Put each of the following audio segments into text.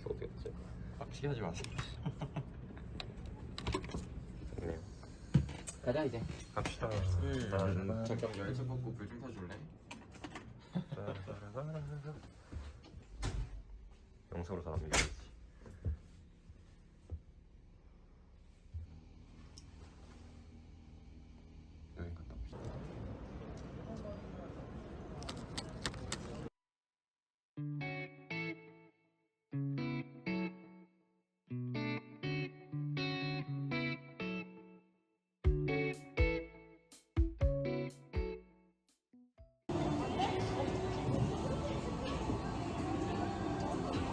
키가 어떻게 됐지? 빡치게 하지 마세요. 좋네요. 가자 이제. 갑시다. 음, 잠깐 열차 벗고 불 좀 타줄래? 영상으로 사람 이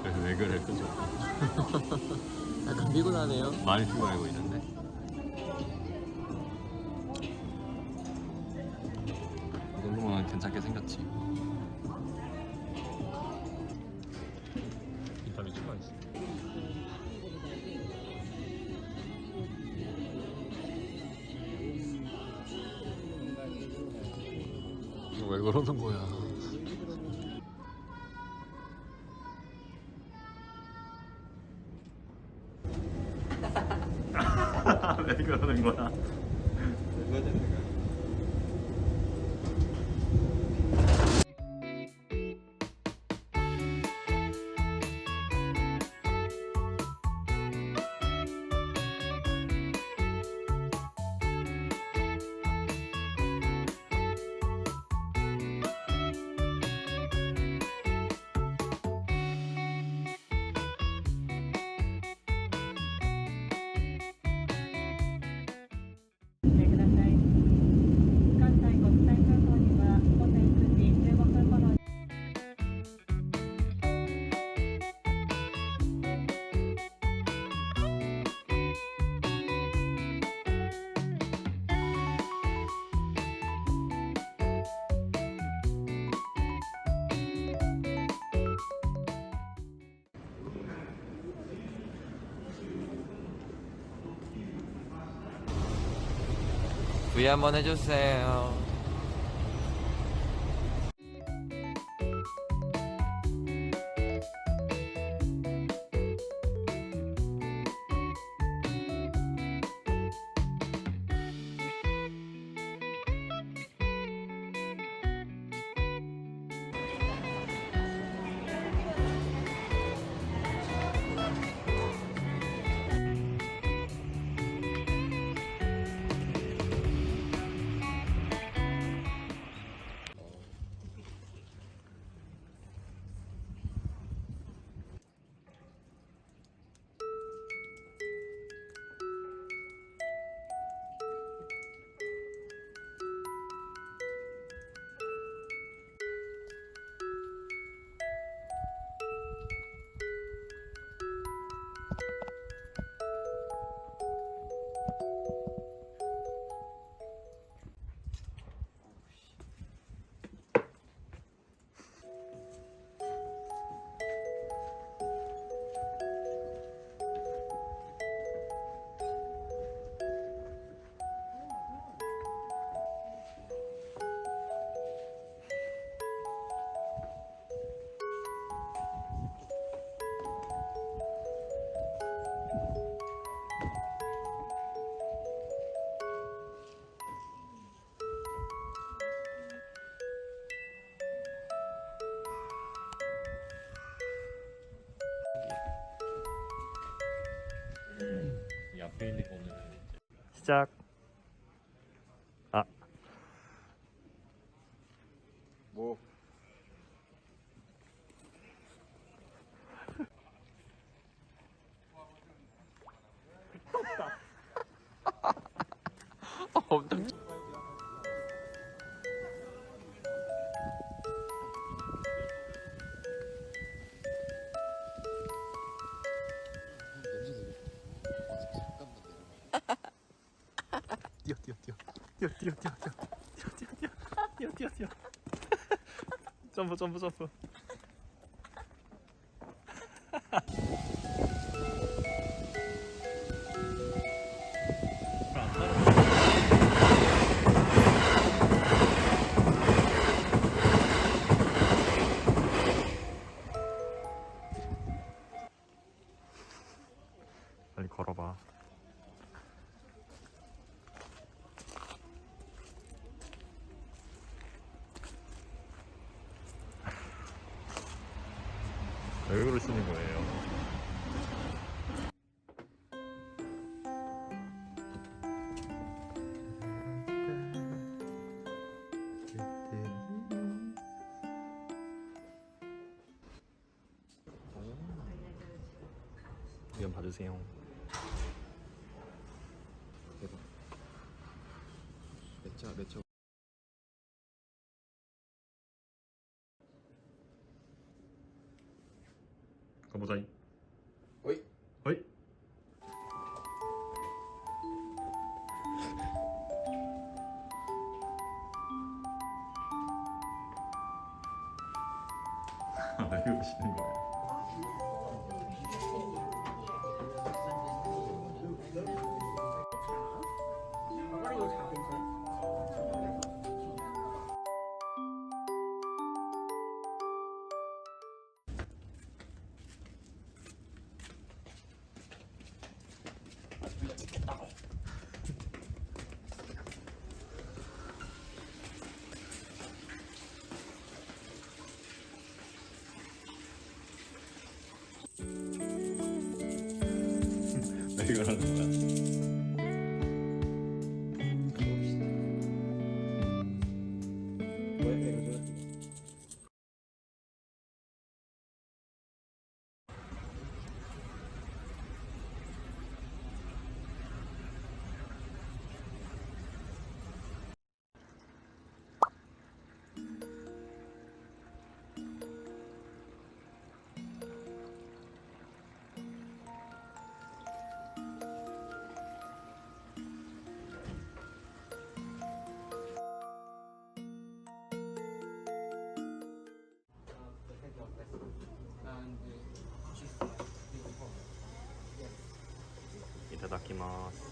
그래서 왜 그래 그죠? 약간 피곤하네요. 많이 피곤하고 있는데. 이 정도면 괜찮게 생겼지. 맛있어. 왜 그러는 거야? V 한번 해주세요. sorgen 이건 봐주세요. 대박. 몇 차 몇 차. 이타다키마스.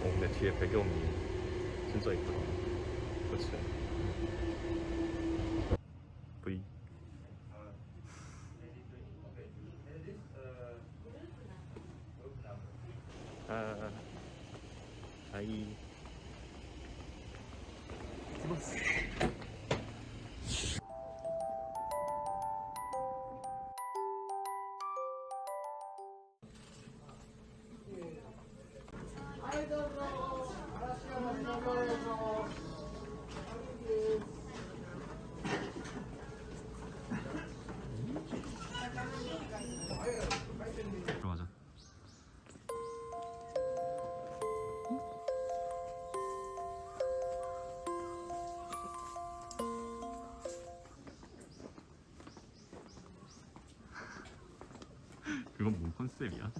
어, 근데 뒤에 배경이 진짜 이쁘다. 그치? Bas. 그건 뭔 컨셉이야?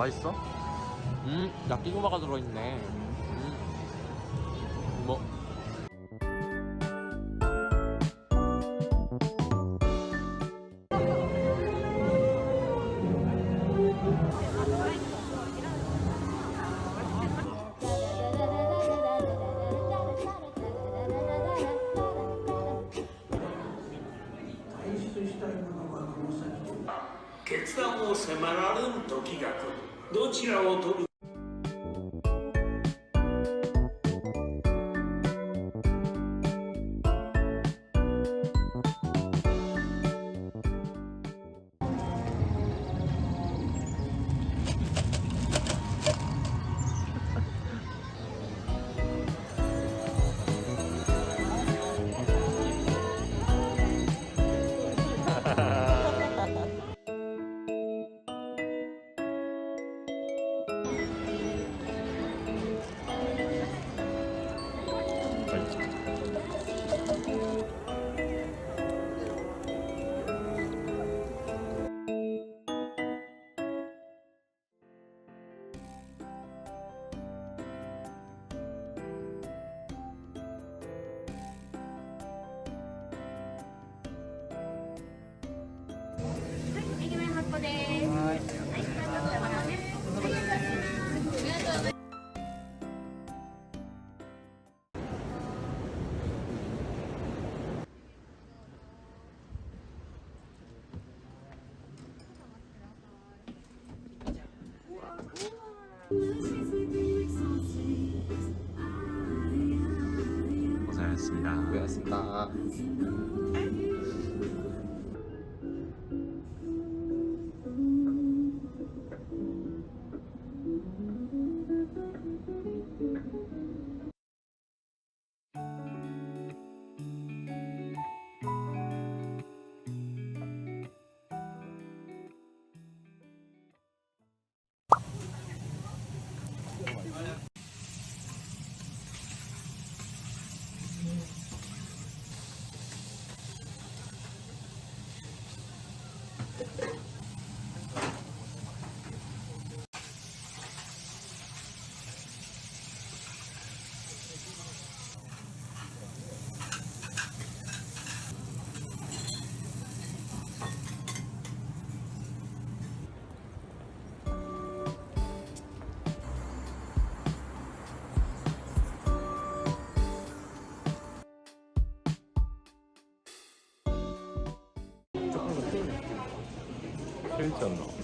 맛있어? 음, 야끼고마가 들어있네. 음. 뭐,「 고생하셨습니다. 고맙습니다. ケンちゃん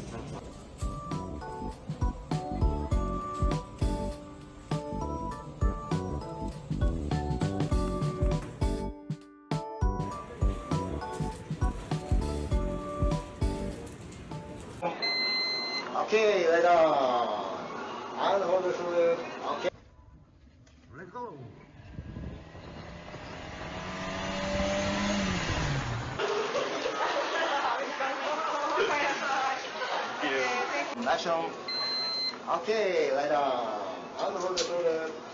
On. Okay, later. I'll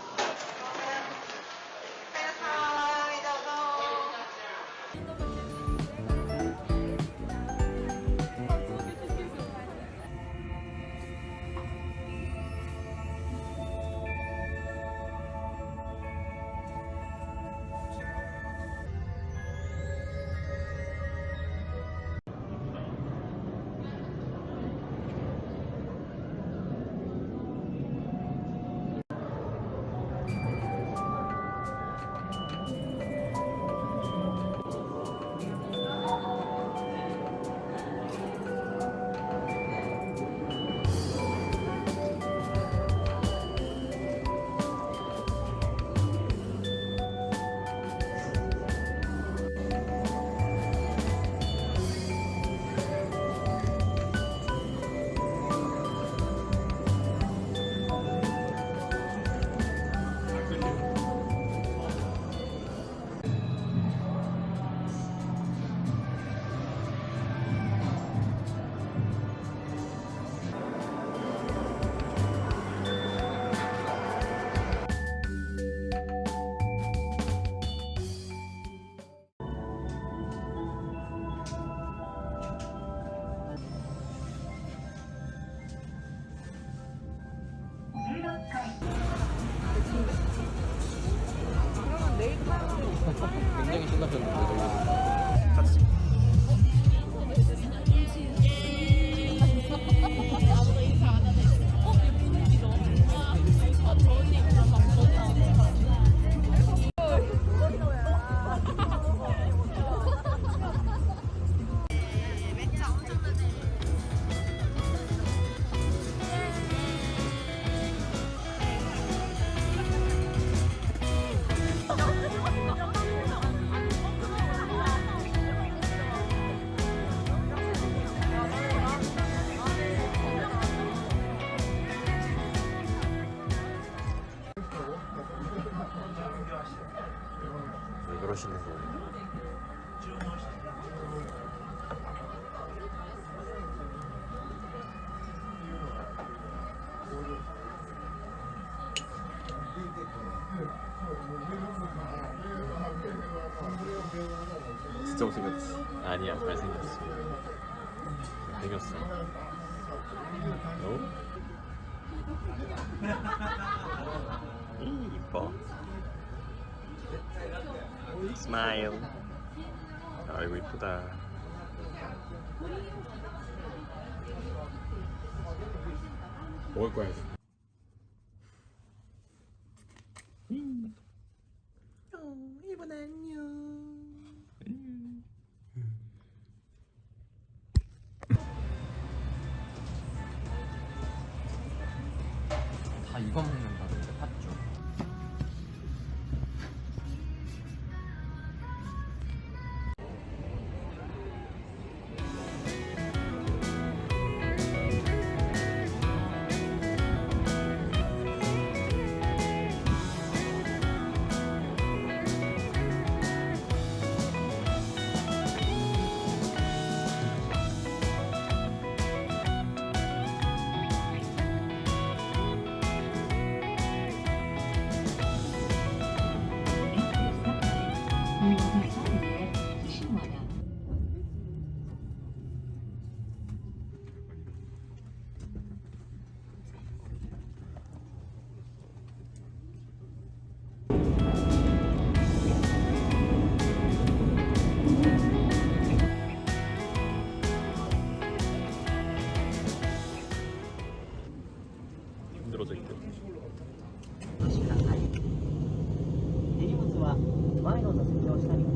진짜 못생겼지 아니야 잘생겼어. 잘생겼어. 너? 이, 이뻐. 스마일. 아이고 이쁘다. 먹을 거야 다 Rosario.